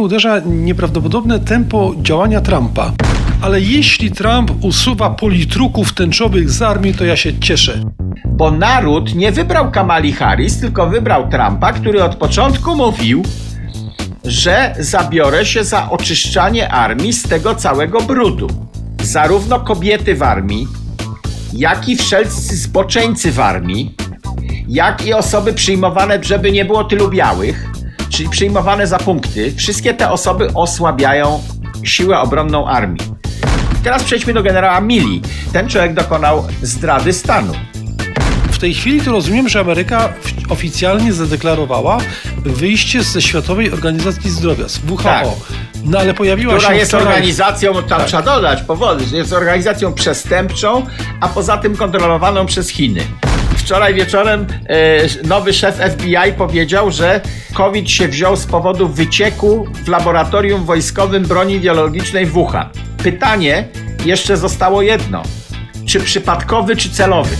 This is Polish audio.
uderza nieprawdopodobne tempo działania Trumpa. Ale jeśli Trump usuwa politruków tęczowych z armii, to ja się cieszę. Bo naród nie wybrał Kamali Harris, tylko wybrał Trumpa, który od początku mówił, że zabiorę się za oczyszczanie armii z tego całego brudu. Zarówno kobiety w armii, jak i wszelcy zboczeńcy w armii, jak i osoby przyjmowane, żeby nie było tylu białych, czyli przyjmowane za punkty, wszystkie te osoby osłabiają siłę obronną armii. Teraz przejdźmy do generała Milley. Ten człowiek dokonał zdrady stanu. W tej chwili to rozumiem, że Ameryka oficjalnie zadeklarowała wyjście ze Światowej Organizacji Zdrowia, z WHO. Tak. No ale pojawiła która się jest wczoraj... organizacją, tam Tak. trzeba dodać powody, że jest organizacją przestępczą, a poza tym kontrolowaną przez Chiny. Wczoraj wieczorem e, nowy szef FBI powiedział, że COVID się wziął z powodu wycieku w laboratorium wojskowym broni biologicznej w Wuhan. Pytanie jeszcze zostało jedno. Czy przypadkowy, czy celowy?